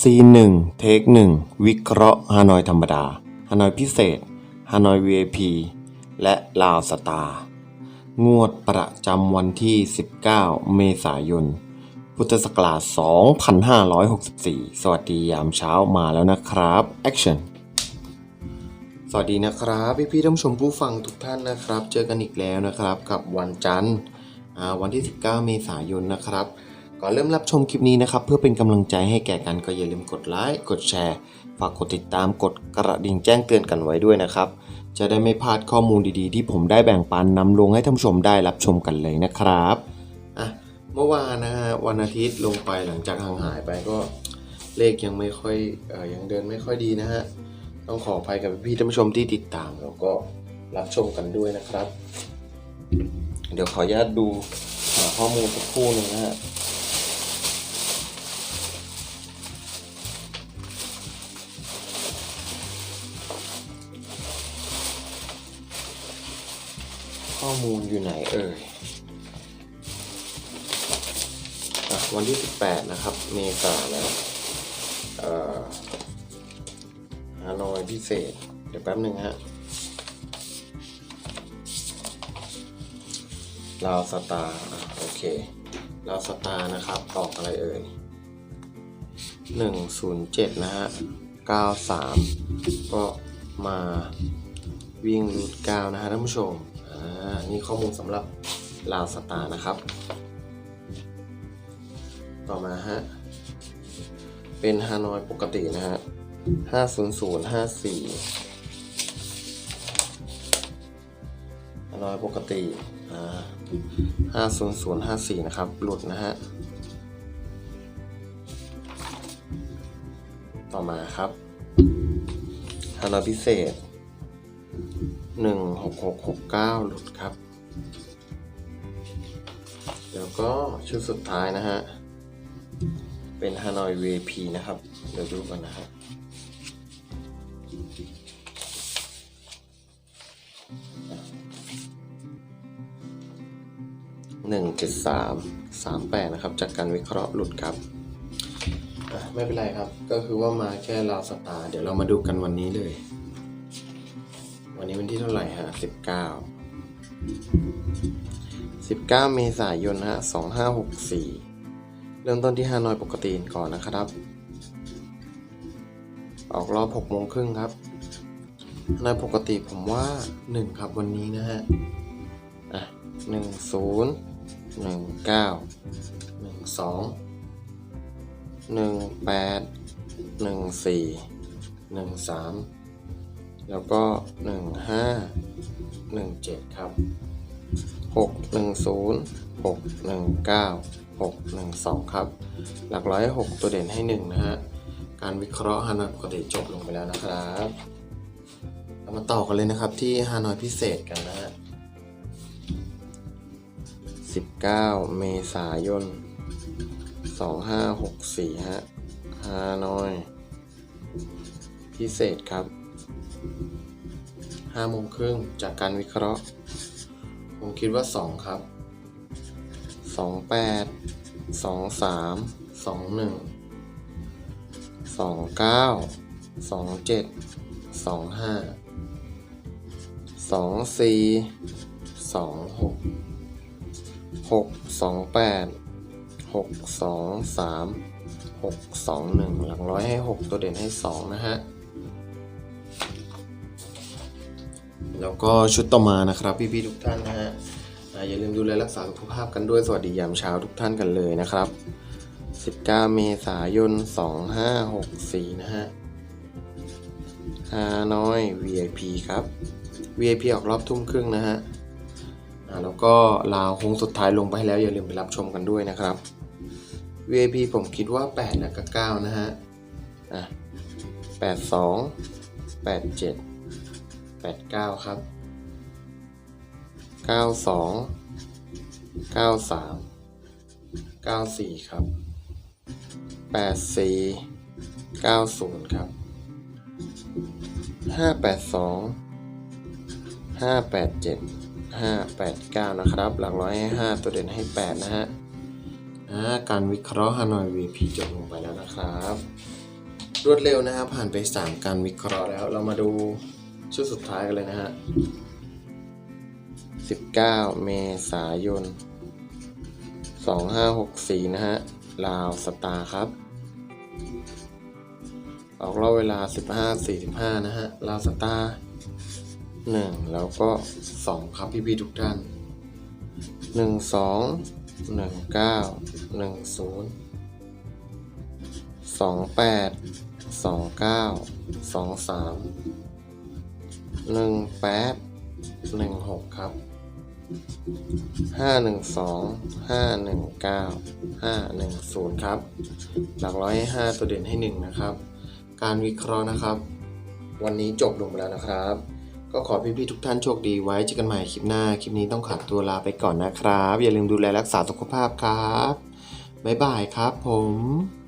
ซีหนึ่งเทคหนึ่งวิเคราะห์ฮานอยธรรมดา ฮานอยพิเศษ ฮานอย VIP และลาวสตาร์งวดประจำวันที่ 19 เมษายน พุทธศักราช 2564 สวัสดียามเช้ามาแล้วนะครับ Action สวัสดีนะครับ พี่พี่ๆท่านผู้ชมผู้ฟังทุกท่านนะครับ เจอกันอีกแล้วนะครับกับวันจันทร์วันที่ 19 เมษายนนะครับ ก่อนเริ่มรับชมคลิปนี้นะครับ เพื่อเป็นกำลังใจให้แก่กันก็อย่าลืมกดไลค์กดแชร์ฝากกดติดตามกดกระดิ่งแจ้งเตือนกันไว้ด้วยนะครับ จะได้ไม่พลาดข้อมูลดีๆ ที่ผมได้แบ่งปันนำลงให้ท่านผู้ชมได้รับชมกันเลยนะครับอะเมื่อวานนะฮะวันอาทิตย์ลงไปหลังจากห่างหายไปก็เลขยังไม่ค่อยเอ่อยังเดินไม่ค่อยดีนะฮะต้องขออภัยกับพี่ท่านผู้ชมที่ติดตามแล้วก็รับชมกันด้วยนะครับ เดี๋ยวขออนุญาตดูหาข้อมูลสักครู่หนึ่งนะฮะ ข้อมูลอยู่ไหนเอ่ยวันที่ 18 นะครับ เมษาแล้วเอ่อฮานอยพิเศษ เดี๋ยวแป๊บหนึ่งฮะลาวสตาร์โอเคลาวสตาร์นะครับออกอะไรเอ่ย 107 นะฮะ 93 ก็มาวิ่งรูท9นะฮะท่านผู้ชม นี่ข้อมูลสำหรับลาวสตาร์นะครับ ต่อมาฮะ เป็นฮานอยปกตินะฮะ50054ฮานอยปกติอ่า50054นะครับ หลุดนะฮะ ต่อมาครับฮานอยพิเศษ หนึ่งหกหกหกเก้าหลุดครับ แล้วก็ชุดสุดท้ายนะฮะ เป็นฮานอย VP นะครับ เดี๋ยวดูกันนะฮะหนึ่งเจ็ดสามสามแปดนะครับ จากการวิเคราะห์หลุดครับไม่เป็นไรครับ ก็คือว่ามาแค่ราวสตาร์เดี๋ยวเรามาดูกันวันนี้เลย วันนี้วันที่เท่าไหร่ฮะสิบเก้าสิบเก้าเมษายนฮะสองห้าหกสี่เริ่มต้นที่ฮานอยปกติก่อนนะครับ ออกรอบหกโมงครึ่งครับฮานปกติผมว่าหนึ่งครับวันนี้นะฮะอะหนึ่งศูนย์หนึ่งเก้าหนึ่งสองหนึ่งแปดหนึ่งสี่หนึ่งสาม แล้วก็หนึ่งห้าหนึ่งเจ็ดครับหกหนึ่งศูนย์หกหนึ่งเก้าหกหนึ่งสองครับ หลักร้อยหกตัวเด่นให้หนึ่งนะฮะ การวิเคราะห์ฮานอยปกติจบลงไปแล้วนะครับเรามาต่อกันเลยนะครับที่ฮานอยพิเศษกันนะฮะ19 เมษายน 2564 ฮะ ฮานอย พิเศษครับ ห้าโมงครึ่งจากการวิเคราะห์ ผมคิดว่าสองครับสองแปดสองสามสองหนึ่งสองเก้าสองเจ็ดสองห้าสองสี่สองหกหกสองแปดหกสองสามหกสองหนึ่งหลังร้อยให้หกตัวเด่นให้สองนะฮะ แล้วก็ชุดต่อมานะครับพี่ๆทุกท่านนะฮะอย่าลืมดูแลรักษาสุขภาพกันด้วยสวัสดียามเช้าทุกท่านกันเลยนะครับ 19 เมษายน 2564 นะฮะฮาน้อย VIP ครับ VIP ออกรอบทุ่มครึ่งนะฮะแล้วก็ลาวคงสุดท้ายลงไปแล้วอย่าลืมไปรับชมกันด้วยนะครับ VIP ผมคิดว่า8และก็9นะฮะอะ82 87 89 ครับ 92 93 94 ครับ 84 90 ครับ 582 587 589 นะครับ หลักร้อยให้ 5 ตัวเด่นให้ 8 นะฮะอ่าการวิเคราะห์ฮานอย VP จบลงไปแล้วนะครับ รวดเร็วนะครับผ่านไป 3 การวิเคราะห์แล้วเรามาดู ชุดสุดท้ายกันเลยนะฮะ 19 เมษายน 2564 นะฮะ ลาวสตาร์ครับ ออกรอบเวลา 15.45 นะฮะ ลาวสตาร์1แล้วก็2ครับพี่ๆทุกท่าน1 2 1 9 1 0 2 8 2 9 2 3 1 8 1 6ครับห้าหนึ่งสองห้าหนึ่งเก้าห้าหนึ่งศูนย์ครับ หลักร้อยให้ห้าตัวเด่นให้หนึ่งนะครับ การวิเคราะห์นะครับ วันนี้จบลงไปแล้วนะครับ ก็ขอพี่ๆทุกท่านโชคดีไว้เจอกันใหม่คลิปหน้า คลิปนี้ต้องขับตัวลาไปก่อนนะครับ อย่าลืมดูแลรักษาสุขภาพครับ บ๊ายบายครับผม